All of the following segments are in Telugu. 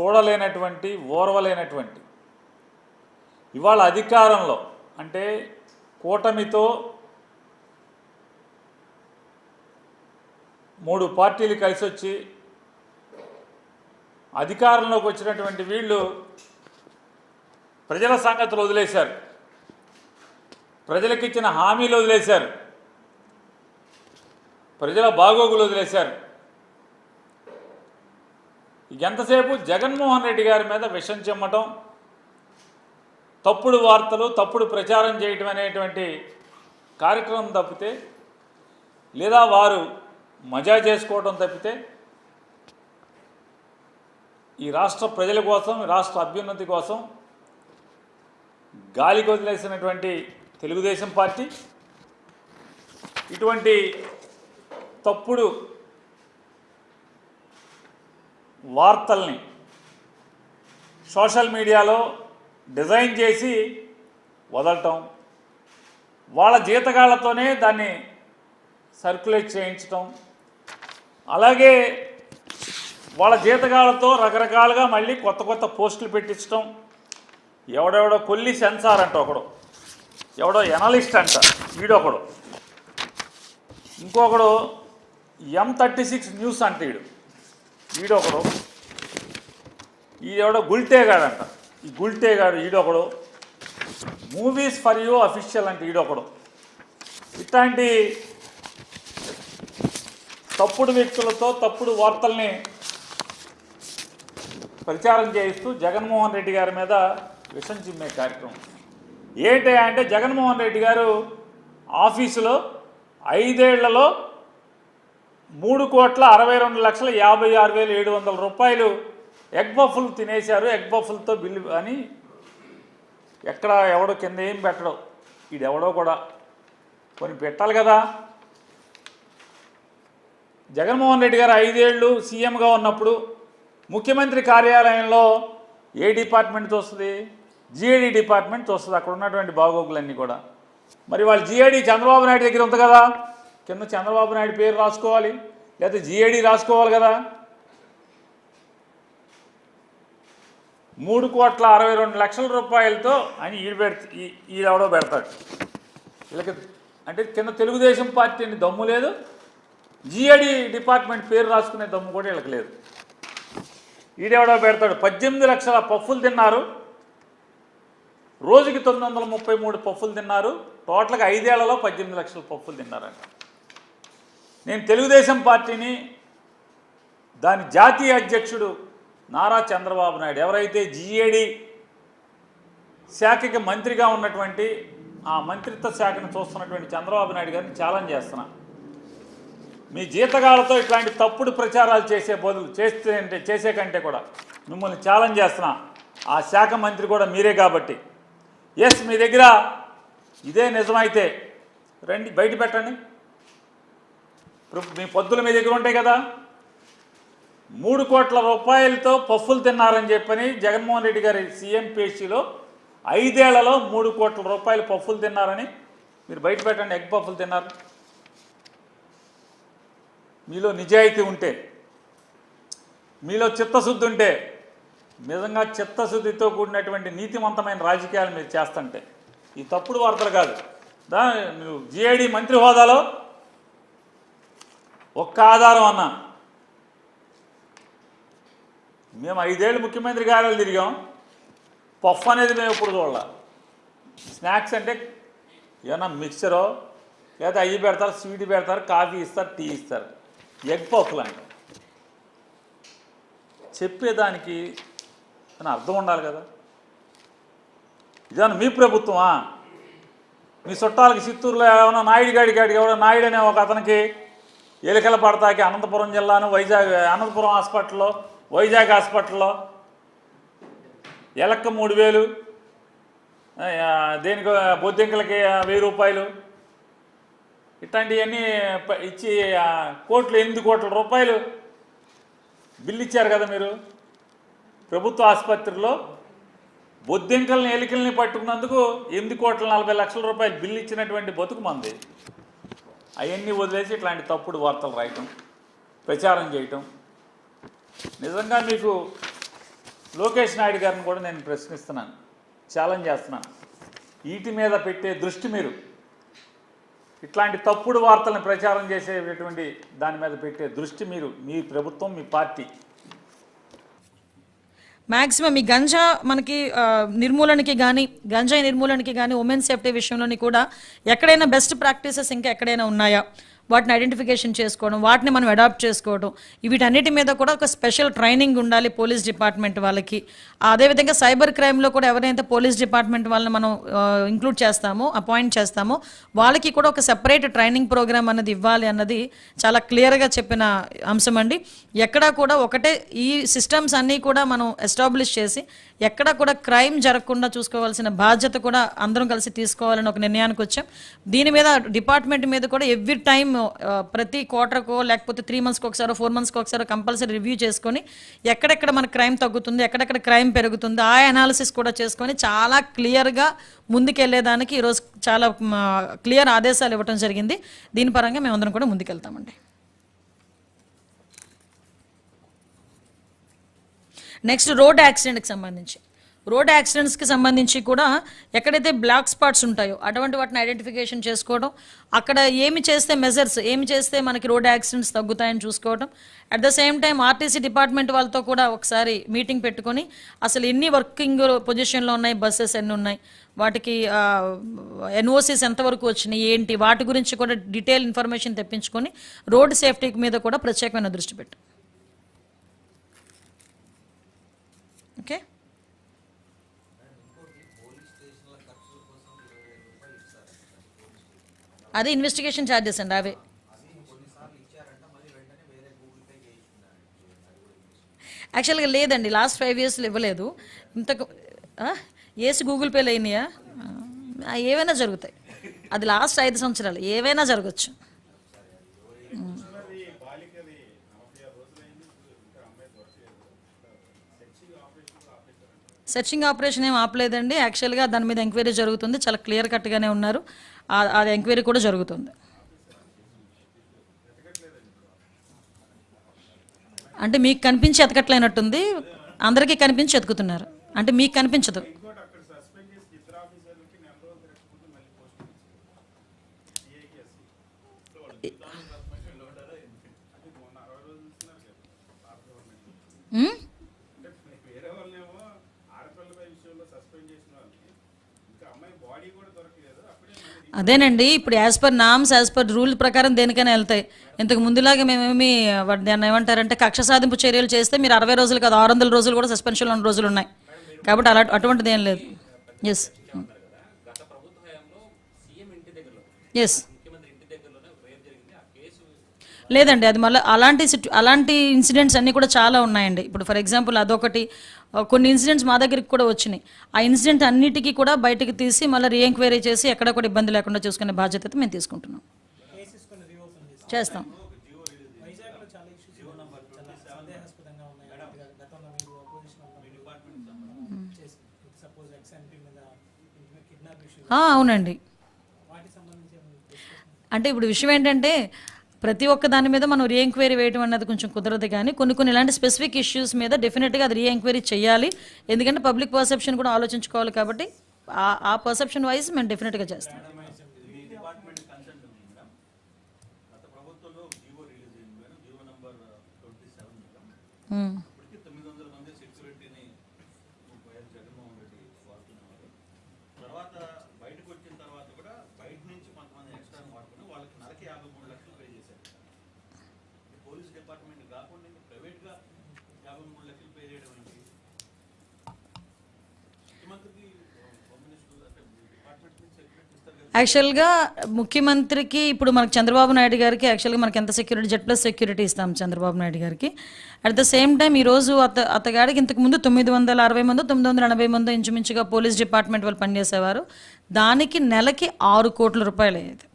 చూడలేనటువంటి ఓర్వలేనటువంటి. ఇవాళ అధికారంలో అంటే కూటమితో మూడు పార్టీలు కలిసి వచ్చి అధికారంలోకి వచ్చినటువంటి వీళ్ళు ప్రజల సంగతులు వదిలేశారు. ప్రజలకిచ్చిన హామీలు వదిలేశారు. ప్రజల బాగోగులు వదిలేశారు. ఎంతసేపు జగన్మోహన్ రెడ్డి గారి మీద విషం చెమ్మటం తప్పుడు వార్తలు తప్పుడు ప్రచారం చేయటం అనేటువంటి కార్యక్రమం తప్పితే లేదా వారు మజా చేసుకోవడం తప్పితే ఈ రాష్ట్ర ప్రజల కోసం రాష్ట్ర అభ్యున్నతి కోసం గాలికి వదిలేసినటువంటి తెలుగుదేశం పార్టీ ఇటువంటి తప్పుడు వార్తల్ని సోషల్ మీడియాలో డిజైన్ చేసి వదలటం వాళ్ళ జీతగాళ్ళతోనే దాన్ని సర్క్యులేట్ చేయించటం అలాగే వాళ్ళ జీతగాళ్ళతో రకరకాలుగా మళ్ళీ కొత్త కొత్త పోస్టులు పెట్టించడం ఎవడెవడో కొల్లి సెన్సార్ అంట ఒకడు ఎవడో ఎనలిస్ట్ అంట వీడొకడు. ఇంకొకడు ఎం థర్టీ సిక్స్ న్యూస్ అంట వీడు. ఈడొకడు. ఈడెవడో గుల్టేగాడంట ఈ గుల్టేగాడు ఈడొకడు. మూవీస్ ఫర్ యూ అఫీషియల్ అంటే ఈడొకడు. ఇట్లాంటి తప్పుడు వ్యక్తులతో తప్పుడు వార్తల్ని ప్రచారం చేయిస్తూ జగన్మోహన్ రెడ్డి గారి మీద విషం చిమ్మే కార్యక్రమం. ఏంటి అంటే జగన్మోహన్ రెడ్డి గారు ఆఫీసులో ఐదేళ్ళలో మూడు కోట్ల అరవై రెండు లక్షల యాభై ఆరు వేల ఏడు వందల రూపాయలు ఎగ్ బఫుల్ తినేశారు. ఎగ్ బఫుల్తో బిల్లు అని ఎక్కడ ఎవడో కింద ఏం పెట్టడు. ఈడెవడో కూడా కొన్ని పెట్టాలి కదా. జగన్మోహన్ రెడ్డి గారు ఐదేళ్ళు సీఎంగా ఉన్నప్పుడు ముఖ్యమంత్రి కార్యాలయంలో ఏ డిపార్ట్మెంట్ వస్తుంది జిఏడి డిపార్ట్మెంట్ వస్తుంది అక్కడ ఉన్నటువంటి బాగోగులన్నీ కూడా. మరి వాళ్ళు జిఏడి చంద్రబాబు నాయుడు దగ్గర ఉంది కదా. కింద చంద్రబాబు నాయుడు పేరు రాసుకోవాలి లేకపోతే జిఏడి రాసుకోవాలి కదా. మూడు కోట్ల అరవై రెండు లక్షల రూపాయలతో అని ఈడు పెడత ఈడెవడో పెడతాడు. వీళ్ళకి అంటే కింద తెలుగుదేశం పార్టీని దమ్ము లేదు. జిఏడి డిపార్ట్మెంట్ పేరు రాసుకునే దమ్ము కూడా వీళ్ళకి లేదు. ఈడెవడో పెడతాడు పద్దెనిమిది లక్షల పఫ్ఫులు తిన్నారు. రోజుకి తొమ్మిది వందల ముప్పై మూడు పఫ్ఫులు తిన్నారు. టోటల్గా ఐదేళ్ళలో పద్దెనిమిది లక్షల పప్పులు తిన్నారంట. నేను తెలుగుదేశం పార్టీని దాని జాతీయ అధ్యక్షుడు నారా చంద్రబాబు నాయుడు ఎవరైతే జిఏడి శాఖకి మంత్రిగా ఉన్నటువంటి ఆ మంత్రిత్వ శాఖను చూస్తున్నటువంటి చంద్రబాబు నాయుడు గారిని ఛాలెంజ్ చేస్తున్నా. మీ జీతగాలతో ఇట్లాంటి తప్పుడు ప్రచారాలు చేసే బదులు చేస్తే చేసే కంటే కూడా మిమ్మల్ని ఛాలెంజ్ చేస్తున్నా. ఆ శాఖ మంత్రి కూడా మీరే కాబట్టి. ఎస్ మీ దగ్గర ఇదే నిజమైతే రండి బయట పెట్టండి. ఇప్పుడు మీ పొద్దుల మీ దగ్గర ఉంటాయి కదా. మూడు కోట్ల రూపాయలతో పప్పులు తిన్నారని చెప్పని జగన్మోహన్ రెడ్డి గారి సీఎం పేషీలో ఐదేళ్ళలో మూడు కోట్ల రూపాయలు పప్పులు తిన్నారని మీరు బయట పెట్టండి ఎగ్ పఫ్ఫులు తిన్నారు. మీలో నిజాయితీ ఉంటే మీలో చిత్తశుద్ధి ఉంటే నిజంగా చిత్తశుద్ధితో కూడినటువంటి నీతివంతమైన రాజకీయాలు మీరు చేస్తుంటే ఈ తప్పుడు వార్తలు కాదు. దా నువ్వు మంత్రి హోదాలో ఒక్క ఆధారం అన్నా. మేము ఐదేళ్ళు ముఖ్యమంత్రి గారు తిరిగాం. పఫ్ అనేది మేము ఎప్పుడు చూడాల. స్నాక్స్ అంటే ఏమన్నా మిక్చరో లేదా అయ్యి పెడతారు స్వీట్ పెడతారు కాఫీ ఇస్తారు టీ ఇస్తారు. ఎగ్ పఫ్లు అంటే. చెప్పేదానికి అని అర్థం ఉండాలి కదా. ఇదన్నా మీ ప్రభుత్వమా? మీ చుట్టాలకి చిత్తూరులో ఏమైనా నాయుడు గాడి గాడికి ఎవడో నాయుడు అనే ఒక అతనికి ఎలికల పడతాకి అనంతపురం జిల్లాను వైజాగ్ అనంతపురం హాస్పిటల్లో వైజాగ్ హాస్పిటల్లో. ఎలక్క మూడు వేలు దేనికి బొద్దింకలకి వెయ్యి రూపాయలు. ఇట్లాంటివన్నీ ప- ఇచ్చి కోట్లు ఎనిమిది కోట్ల రూపాయలు బిల్లు ఇచ్చారు కదా మీరు. ప్రభుత్వ ఆసుపత్రిలో బొద్దింకల్ని ఎలికల్ని పట్టుకున్నందుకు ఎనిమిది కోట్ల నలభై లక్షల రూపాయలు బిల్లు ఇచ్చినటువంటి బతుకు మంది. అవన్నీ వదిలేసి ఇట్లాంటి తప్పుడు వార్తలు రాయటం ప్రచారం చేయటం. నిజంగా మీకు లోకేష్ నాయుడు గారిని కూడా నేను ప్రశ్నిస్తున్నాను ఛాలెంజ్ చేస్తున్నాను. వీటి మీద పెట్టే దృష్టి మీరు. ఇట్లాంటి తప్పుడు వార్తలను ప్రచారం చేసేటువంటి దాని మీద పెట్టే దృష్టి మీరు మీ ప్రభుత్వం మీ పార్టీ. మాక్సిమం ఈ గంజా మనకి నిర్మూలనకి కానీ గంజాయి నిర్మూలనకి కానీ ఉమెన్ సేఫ్టీ విషయంలోని కూడా ఎక్కడైనా బెస్ట్ ప్రాక్టీసెస్ ఇంకా ఎక్కడైనా ఉన్నాయా? వాటిని ఐడెంటిఫికేషన్ చేసుకోవడం వాటిని మనం అడాప్ట్ చేసుకోవడం వీటన్నిటి మీద కూడా ఒక స్పెషల్ ట్రైనింగ్ ఉండాలి పోలీస్ డిపార్ట్మెంట్ వాళ్ళకి. అదేవిధంగా సైబర్ క్రైమ్లో కూడా ఎవరైతే పోలీస్ డిపార్ట్మెంట్ వాళ్ళని మనం ఇంక్లూడ్ చేస్తామో అపాయింట్ చేస్తామో వాళ్ళకి కూడా ఒక సెపరేట్ ట్రైనింగ్ ప్రోగ్రామ్ అన్నది ఇవ్వాలి అన్నది చాలా క్లియర్గా చెప్పిన అంశం అండి. ఎక్కడా కూడా ఒకటే ఈ సిస్టమ్స్ అన్నీ కూడా మనం ఎస్టాబ్లిష్ చేసి ఎక్కడా కూడా క్రైమ్ జరగకుండా చూసుకోవాల్సిన బాధ్యత కూడా అందరం కలిసి తీసుకోవాలని ఒక నిర్ణయానికి వచ్చాం. దీని మీద డిపార్ట్మెంట్ మీద కూడా ఎవ్రీ టైం ప్రతి క్వార్టర్కో లేకపోతే త్రీ మంత్స్కి ఒకసారి ఫోర్ మంత్స్కి ఒకసారి కంపల్సరీ రివ్యూ చేసుకొని ఎక్కడెక్కడ మన క్రైమ్ తగ్గుతుంది ఎక్కడెక్కడ క్రైమ్ పెరుగుతుంది ఆ అనాలిసిస్ కూడా చేసుకొని చాలా క్లియర్గా ముందుకెళ్ళేదానికి ఈరోజు చాలా క్లియర్ ఆదేశాలు ఇవ్వడం జరిగింది. దీని పరంగా మేమందరం కూడా ముందుకెళ్తామండి. నెక్స్ట్ రోడ్ యాక్సిడెంట్కి సంబంధించి. రోడ్ యాక్సిడెంట్స్కి సంబంధించి కూడా ఎక్కడైతే బ్లాక్ స్పాట్స్ ఉంటాయో అటువంటి వాటిని ఐడెంటిఫికేషన్ చేసుకోవడం అక్కడ ఏమి చేస్తే మెజర్స్ ఏమి చేస్తే మనకి రోడ్ యాక్సిడెంట్స్ తగ్గుతాయని చూసుకోవడం at the same time RTC department వాళ్ళతో కూడా ఒకసారి మీటింగ్ పెట్టుకొని అసలు ఎన్ని వర్కింగ్ పొజిషన్లో ఉన్నాయి బస్సెస్ ఎన్ని ఉన్నాయి వాటికి ఎన్ఓసీస్ ఎంతవరకు వచ్చినాయి ఏంటి వాటి గురించి కూడా డీటెయిల్ ఇన్ఫర్మేషన్ తెప్పించుకొని రోడ్ సేఫ్టీ మీద కూడా ప్రత్యేకమైన దృష్టి పెట్టు. ఓకే? అది ఇన్వెస్టిగేషన్ ఛార్జెస్ అండి అవే. యాక్చువల్గా లేదండి లాస్ట్ ఫైవ్ ఇయర్స్లో ఇవ్వలేదు. ఇంతకు ఏసి గూగుల్ పేలు అయినాయా? ఏవైనా జరుగుతాయి. అది లాస్ట్ ఐదు సంవత్సరాలు ఏవైనా జరగచ్చు. సెర్చింగ్ ఆపరేషన్ ఏం ఆపలేదండి. యాక్చువల్గా దాని మీద ఎంక్వైరీ జరుగుతుంది. చాలా క్లియర్ కట్గానే ఉన్నారు. అది ఎంక్వైరీ కూడా జరుగుతుంది. అంటే మీకు కనిపించి ఎతకట్లేనట్టుంది. అందరికీ కనిపించి ఎతుకుతున్నారు. అంటే మీకు కనిపించదు. Hmm? అదేనండి ఇప్పుడు as per norms as per rule ప్రకారం దేనికైనా వెళ్తాయి. ఇంతకు ముందులాగా మేమేమి వాటి దాన్ని ఏమంటారంటే కక్ష సాధింపు చర్యలు చేస్తే మీరు అరవై రోజులు కాదు ఆరు వందల రోజులు కూడా సస్పెన్షన్లో ఉన్న రోజులు ఉన్నాయి. కాబట్టి అలా అటువంటిది ఏం లేదు. ఎస్ ఎస్ లేదండి అది మళ్ళీ అలాంటి అలాంటి ఇన్సిడెంట్స్ అన్నీ కూడా చాలా ఉన్నాయండి. ఇప్పుడు ఫర్ ఎగ్జాంపుల్ అదొకటి కొన్ని ఇన్సిడెంట్స్ మా దగ్గరికి కూడా వచ్చినాయి. ఆ ఇన్సిడెంట్ అన్నిటికీ కూడా బయటకు తీసి మళ్ళీ రీఎంక్వైరీ చేసి ఎక్కడ కూడా ఇబ్బంది లేకుండా చూసుకునే బాధ్యత అయితే మేము తీసుకుంటున్నాం. చేస్తాం. అవునండి. అంటే ఇప్పుడు విషయం ఏంటంటే ప్రతి ఒక్క దాని మీద మనం రీఎంక్వైరీ వేయడం అన్నది కొంచెం కుదరదు కానీ కొన్ని కొన్ని ఇలాంటి స్పెసిఫిక్ ఇష్యూస్ మీద డెఫినెట్గా అది రీఎంక్వైరీ చేయాలి. ఎందుకంటే పబ్లిక్ పర్సెప్షన్ కూడా ఆలోచించుకోవాలి కాబట్టి ఆ- ఆ పర్సెప్షన్ వైజ్ మేము డెఫినెట్గా చేస్తాం. మీ డిపార్ట్మెంట్ కన్సెంట్ ఉంది మేడం గత ప్రభుత్వంలో జీవో రిలీజ్ అయింది madam GO number twenty seven madam ఉమ్. ఇప్పటికి తొమ్మిది వందల మంది సెక్యూరిటీని వైఎస్ జగన్మోహన్ రెడ్డి వాడుతున్నారు తర్వాత బయటకు వచ్చిన తర్వాత కూడా బయట నుంచి కొంతమంది ఎక్స్ట్రా వాడుకుని వాళ్ళకి నెలకి యాభై మూడు లక్షలు పే చేశారు ఈ పోలీస్ డిపార్ట్మెంట్ కాకుండా ప్రైవేట్గా యాభై మూడు లక్షలు పే చేయడం ఏంటి? ముఖ్యమంత్రికి యాక్చువల్గా ముఖ్యమంత్రికి ఇప్పుడు మనకు చంద్రబాబు నాయుడు గారికి యాక్చువల్గా మనకి ఎంత సెక్యూరిటీ జెడ్ ప్లస్ సెక్యూరిటీ ఇస్తాం చంద్రబాబు నాయుడు గారికి. అట్ ద సేమ్ టైం ఈరోజు అత అతగాడికి ఇంతకు ముందు తొమ్మిది వందల అరవై మందో తొమ్మిది వందల ఎనభై మందో ఇంచుమించుగా పోలీస్ డిపార్ట్మెంట్ వాళ్ళు పనిచేసేవారు. దానికి నెలకి ఆరు కోట్ల రూపాయలు అయ్యేది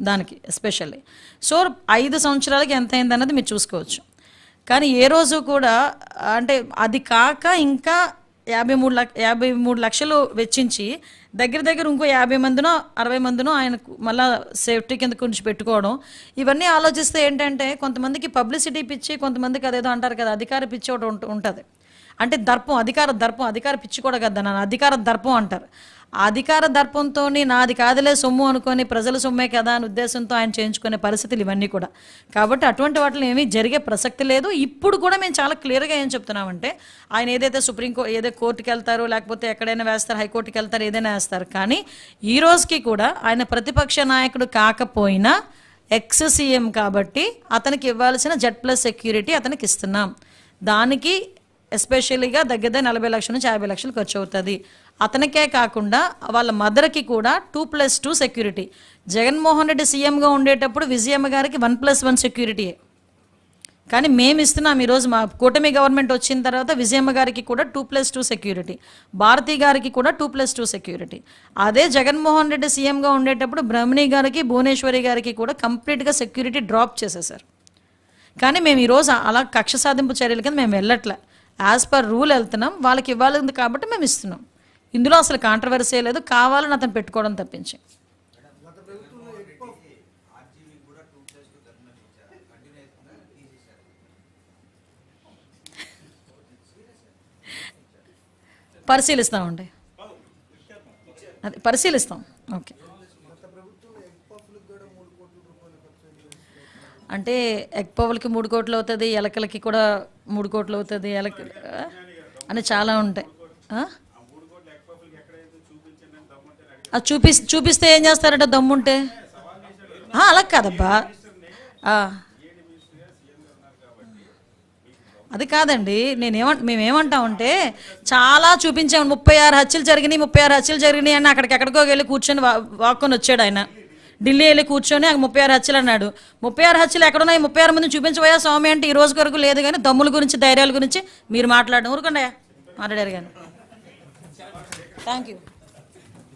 దానికి ఎస్పెషల్లీ సో ఐదు సంవత్సరాలకి ఎంత అయింది అన్నది మీరు చూసుకోవచ్చు. కానీ ఏ రోజు కూడా అంటే అది కాక ఇంకా యాభై మూడు లక్ష యాభై మూడు లక్షలు వెచ్చించి దగ్గర దగ్గర ఇంకో యాభై మందినో అరవై మందినో ఆయనకు మళ్ళా సేఫ్టీ కింద కొంచెం పెట్టుకోవడం ఇవన్నీ ఆలోచిస్తే ఏంటంటే కొంతమందికి పబ్లిసిటీ పిచ్చి కొంతమందికి అదేదో అంటారు కదా అధికార పిచ్చి ఒకటి ఉంటుంది. అంటే దర్పం అధికార దర్పం అధికార పిచ్చి కూడా కదా నన్ను అధికార దర్పం అంటారు. అధికార దర్పంతో నాది కాదులే సొమ్ము అనుకొని ప్రజల సొమ్మే కదా అని ఉద్దేశంతో ఆయన చేయించుకునే పరిస్థితులు ఇవన్నీ కూడా. కాబట్టి అటువంటి వాటిలో ఏమీ జరిగే ప్రసక్తి లేదు. ఇప్పుడు కూడా మేము చాలా క్లియర్గా ఏం చెప్తున్నామంటే ఆయన ఏదైతే సుప్రీంకోర్టు ఏదో కోర్టుకి వెళ్తారో లేకపోతే ఎక్కడైనా వేస్తారు హైకోర్టుకి వెళ్తారు ఏదైనా వేస్తారు. కానీ ఈ రోజుకి కూడా ఆయన ప్రతిపక్ష నాయకుడు కాకపోయినా ఎక్స్ సీఎం కాబట్టి అతనికి ఇవ్వాల్సిన జెడ్ ప్లస్ సెక్యూరిటీ అతనికి ఇస్తున్నాం. దానికి ఎస్పెషల్లీగా దగ్గర దగ్గర నలభై లక్షల నుంచి యాభై లక్షలు ఖర్చు అవుతుంది. అతనికే కాకుండా వాళ్ళ మదర్కి కూడా two plus two security. Jaganmohan Reddy సీఎంగా ఉండేటప్పుడు విజయమ్మ గారికి వన్ ప్లస్ వన్ సెక్యూరిటీ కానీ మేము ఇస్తున్నాం ఈరోజు మా కూటమి గవర్నమెంట్ వచ్చిన తర్వాత విజయమ్మ గారికి కూడా two plus two security. Bharathi గారికి కూడా టూ ప్లస్ టూ సెక్యూరిటీ. అదే జగన్మోహన్ రెడ్డి సీఎంగా ఉండేటప్పుడు బ్రహ్మణి గారికి భువనేశ్వరి గారికి కూడా కంప్లీట్గా సెక్యూరిటీ డ్రాప్ చేసేసారు కానీ మేము ఈరోజు అలా కక్ష సాధింపు చర్యల కింద మేము వెళ్ళట్లే. యాజ్ పర్ రూల్ వెళ్తున్నాం వాళ్ళకి ఇవ్వాలి కాబట్టి మేము ఇస్తున్నాం. ఇందులో అసలు కాంట్రవర్సీ లేదు. కావాలని అతను పెట్టుకోవడం తప్పించి. పరిశీలిస్తామండి. అది పరిశీలిస్తాం. ఓకే. అంటే ఎగ్ పవ్వులకి మూడు కోట్లు అవుతుంది ఎలకలకి కూడా మూడు కోట్లు అవుతుంది ఎలక అని చాలా ఉంటాయి. అది చూపి చూపిస్తే ఏం చేస్తారంటే? దమ్ముంటే? అలా కాదబ్బా. అది కాదండి నేనేమంట మేమేమంటామంటే చాలా చూపించాము. ముప్పై ఆరు హత్యలు జరిగినాయి ముప్పై ఆరు హత్యలు జరిగినాయి అని అక్కడికి ఎక్కడికో వెళ్ళి కూర్చొని వా- వాక్కొని వచ్చాడు ఆయన. ఢిల్లీ వెళ్ళి కూర్చొని ఆ ముప్పై ఆరు హత్యలు అన్నాడు. ముప్పై ఆరు హత్యలు ఎక్కడున్నాయి? ముప్పై ఆరు మంది చూపించబోయా స్వామి అంటే ఈ రోజు వరకు లేదు కానీ దమ్ముల గురించి ధైర్యాల గురించి మీరు మాట్లాడడం ఊరుకుండా మాట్లాడారు కానీ. Thank you